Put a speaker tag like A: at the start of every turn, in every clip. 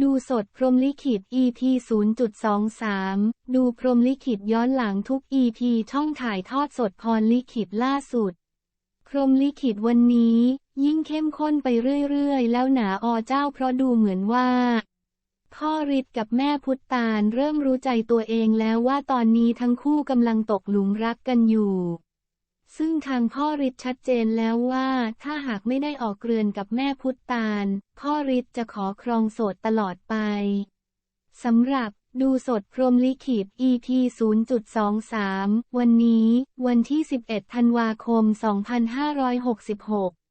A: ดูสดพรมลิขิต EP 0.23 ดูพรมลิขิตย้อนหลังทุก EP ช่องถ่ายทอดสดพรลิขิตล่าสุด พรมลิขิตวันนี้ ยิ่งเข้มข้นไปเรื่อยๆ แล้วหนาอเจ้าเพราะดูเหมือนว่า พ่อฤทธิ์กับแม่พุทธานเริ่มรู้ใจตัวเองแล้วว่าตอนนี้ทั้งคู่กำลังตกหลุมรักกันอยู่ ซึ่งทางพ่อฤทธิ์ชัดเจนแล้วว่า ถ้าหากไม่ได้ออกเรือนกับแม่พุทธานพ่อฤทธิ์จะขอครองโสดตลอดไปสำหรับดูสดพรมลิขิต EP 0.23 วันนี้ วันที่ 11 ธันวาคม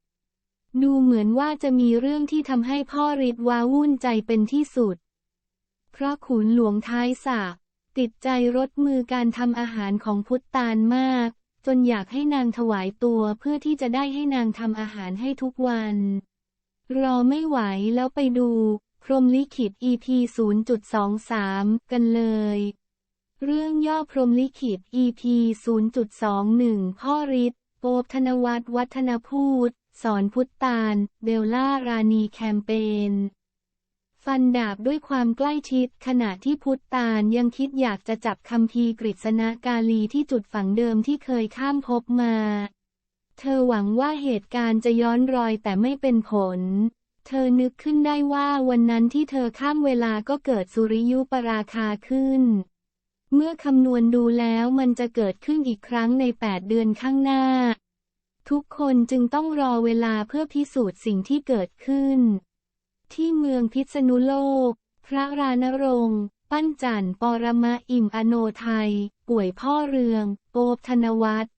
A: 2566 ดูเหมือนว่าจะมีเรื่องที่ทำให้พ่อฤทธิ์ว้าวุ่นใจเป็นที่สุด เพราะขุนหลวงท้ายสระติดใจรสมือการทำอาหารของพุทธตานมาก จนอยากให้นางถวายตัวเพื่อที่จะได้ให้นางทำอาหารให้ทุกวัน รอไม่ไหวแล้วไปดู พรมลิขิต EP 0.23 กันเลย เรื่องย่อพรมลิขิต EP 0.21 พ่อฤทธิ์โป๊บธนวัฒน์วัฒนพูด สอนพุทธตานเบลล่ารานีแคมเปญ ฟันดาบด้วยความใกล้ชิด ขณะที่พุทธตานยังคิดอยากจะจับคัมภีร์กฤษณกาลีที่จุดฝังเดิมที่เคยข้ามภพมา เธอหวังว่าเหตุการณ์จะย้อนรอยแต่ไม่เป็นผล เธอนึกขึ้นได้ว่าวันนั้นที่เธอข้ามเวลาก็เกิดสุริยุปราคาขึ้น เมื่อคำนวณดูแล้วมันจะเกิดขึ้นอีกครั้งใน 8 เดือนข้างหน้า ทุกคนจึงต้องรอเวลาเพื่อพิสูจน์สิ่งที่เกิดขึ้น ที่เมืองพิษณุโลก พระรานรงค์ปั้นจันปรมะอิ่มอโนไทย ป่วยพ่อเรืองโป๊บธนวัฒน์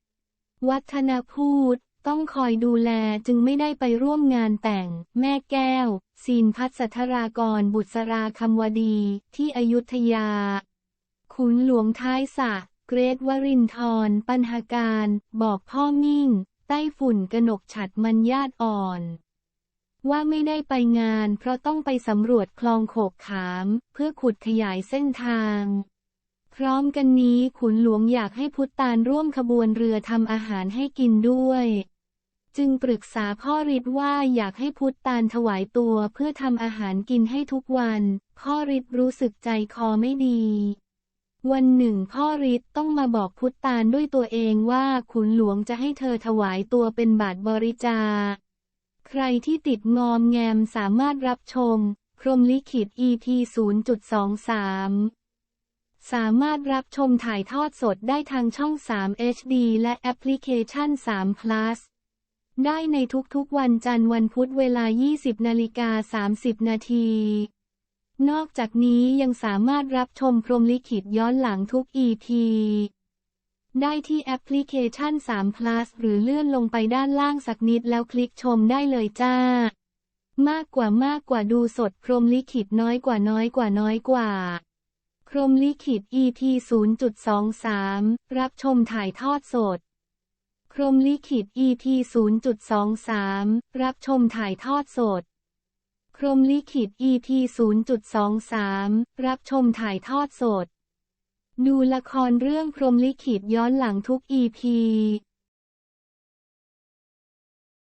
A: วัฒนพูด ต้องคอยดูแลจึงไม่ได้ไปร่วมงานแต่ง แม่แก้วศีนพัฒสัทรากรบุษราคำวดี ที่อยุธยา ขุนหลวงท้ายสะ เกรทวรินทร์ปัญหาการ บอกพ่อมิ่ง ใต้ฝุ่นกนกฉัดมันญาติอ่อน ว่าไม่ได้ไปงานเพราะต้องไปสำรวจคลองโขกขาม เพื่อขุดขยายเส้นทาง พร้อมกันนี้ขุนหลวงอยากให้พุทธานร่วมขบวนเรือทำอาหารให้กินด้วย จึงปรึกษาพ่อฤทธิ์ว่าอยากให้พุทธานถวายตัวเพื่อทำอาหารกินให้ทุกวัน พ่อฤทธิ์รู้สึกใจคอไม่ดีวันหนึ่งพ่อฤทธิ์ต้องมาบอกพุทธานด้วยตัวเองว่าขุนหลวงจะให้เธอถวายตัวเป็นบาทบริจาค ใครที่ติดงอมแงมสามารถรับชม พรมลิขิต EP 0.23 สามารถรับชมถ่ายทอดสดได้ทางช่อง 3 HD และแอปพลิเคชัน 3 plus ได้ในทุกๆวันจันทร์วันพุธเวลา 20นาฬิกา30 นาที นอกจากนี้ยังสามารถรับชมพรมลิขิตย้อนหลังทุก EP ได้ที่แอปพลิเคชัน 3 plus หรือเลื่อนลงไปด้านล่างสักนิดแล้วคลิกชมได้เลยจ้า มากกว่ามากกว่าดูสดพรมลิขิตน้อยกว่าน้อยกว่าน้อยกว่าพรมลิขิต EP 0.23 รับชมถ่ายทอดสดพรมลิขิต EP 0.23 รับชมถ่ายทอดสดพรมลิขิต EP 0.23 รับชมถ่ายทอดสด ดูละครเรื่องพรหมลิขิตย้อนหลังทุกอีพี